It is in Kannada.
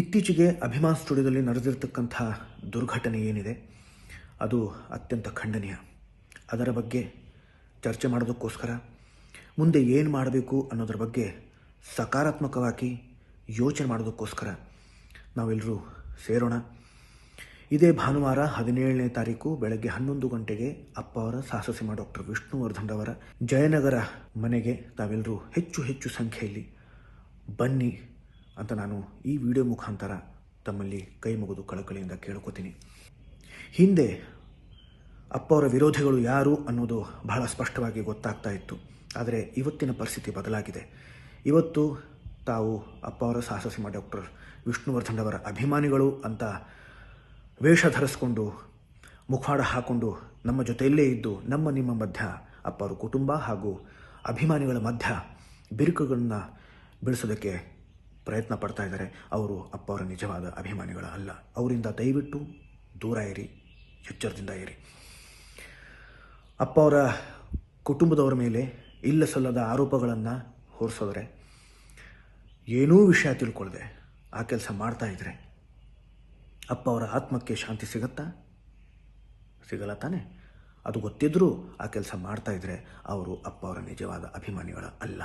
ಇತ್ತೀಚೆಗೆ ಅಭಿಮಾನ್ ಸ್ಟುಡಿಯೋದಲ್ಲಿ ನಡೆದಿರ್ತಕ್ಕಂಥ ದುರ್ಘಟನೆ ಏನಿದೆ, ಅದು ಅತ್ಯಂತ ಖಂಡನೀಯ. ಅದರ ಬಗ್ಗೆ ಚರ್ಚೆ ಮಾಡೋದಕ್ಕೋಸ್ಕರ ಮುಂದೆ ಏನು ಮಾಡಬೇಕು ಅನ್ನೋದ್ರ ಬಗ್ಗೆ ಸಕಾರಾತ್ಮಕವಾಗಿ ಯೋಚನೆ ಮಾಡೋದಕ್ಕೋಸ್ಕರ ನಾವೆಲ್ಲರೂ ಸೇರೋಣ. ಇದೇ ಭಾನುವಾರ ಹದಿನೇಳನೇ ತಾರೀಕು ಬೆಳಗ್ಗೆ ಹನ್ನೊಂದು ಗಂಟೆಗೆ ಅಪ್ಪ ಅವರ ಸಾಹಸಸಿಂಹ ಡಾಕ್ಟರ್ ವಿಷ್ಣುವರ್ಧನ್ ಅವರ ಜಯನಗರ ಮನೆಗೆ ತಾವೆಲ್ಲರೂ ಹೆಚ್ಚು ಹೆಚ್ಚು ಸಂಖ್ಯೆಯಲ್ಲಿ ಬನ್ನಿ. ಅಂತ ನಾನು ಈ ವಿಡಿಯೋ ಮುಖಾಂತರ ತಮ್ಮಲ್ಲಿ ಕೈ ಮುಗಿದು ಕಳಕಳಿಯಿಂದ ಕೇಳ್ಕೊತೀನಿ. ಹಿಂದೆ ಅಪ್ಪ ಅವರ ವಿರೋಧಿಗಳು ಯಾರು ಅನ್ನೋದು ಬಹಳ ಸ್ಪಷ್ಟವಾಗಿ ಗೊತ್ತಾಗ್ತಾ ಇತ್ತು. ಆದರೆ ಇವತ್ತಿನ ಪರಿಸ್ಥಿತಿ ಬದಲಾಗಿದೆ. ಇವತ್ತು ತಾವು ಅಪ್ಪ ಅವರ ಸಾಹಸಸಿಂಹ ಡಾಕ್ಟರ್ ವಿಷ್ಣುವರ್ಧನ್ ಅವರ ಅಭಿಮಾನಿಗಳು ಅಂತ ವೇಷ ಧರಿಸ್ಕೊಂಡು, ಮುಖವಾಡ ಹಾಕೊಂಡು ನಮ್ಮ ಜೊತೆಯಲ್ಲೇ ಇದ್ದು ನಮ್ಮ ನಿಮ್ಮ ಮಧ್ಯ ಅಪ್ಪ ಅವರ ಕುಟುಂಬ ಹಾಗೂ ಅಭಿಮಾನಿಗಳ ಮಧ್ಯ ಬಿರುಕುಗಳನ್ನು ಬಿಡಿಸೋದಕ್ಕೆ ಪ್ರಯತ್ನ ಪಡ್ತಾ ಇದ್ದಾರೆ. ಅವರು ಅಪ್ಪ ಅವರ ನಿಜವಾದ ಅಭಿಮಾನಿಗಳ ಅಲ್ಲ ಅವರಿಂದ ದಯವಿಟ್ಟು ದೂರ ಇರಿ, ಎಚ್ಚರದಿಂದ ಇರಿ. ಅಪ್ಪ ಅವರ ಕುಟುಂಬದವರ ಮೇಲೆ ಇಲ್ಲ ಸಲ್ಲದ ಆರೋಪಗಳನ್ನು ಹೊರಿಸಿದ್ರೆ ಏನೂ ವಿಷಯ ತಿಳ್ಕೊಳ್ಳದೆ ಆ ಕೆಲಸ ಮಾಡ್ತಾ ಇದ್ರೆ ಅಪ್ಪ ಅವರ ಆತ್ಮಕ್ಕೆ ಶಾಂತಿ ಸಿಗತ್ತಾ? ಸಿಗಲ್ಲ ತಾನೆ. ಅದು ಗೊತ್ತಿದ್ದರೂ ಆ ಕೆಲಸ ಮಾಡ್ತಾ ಇದ್ರೆ ಅವರು ಅಪ್ಪ ಅವರ ನಿಜವಾದ ಅಭಿಮಾನಿಗಳ ಅಲ್ಲ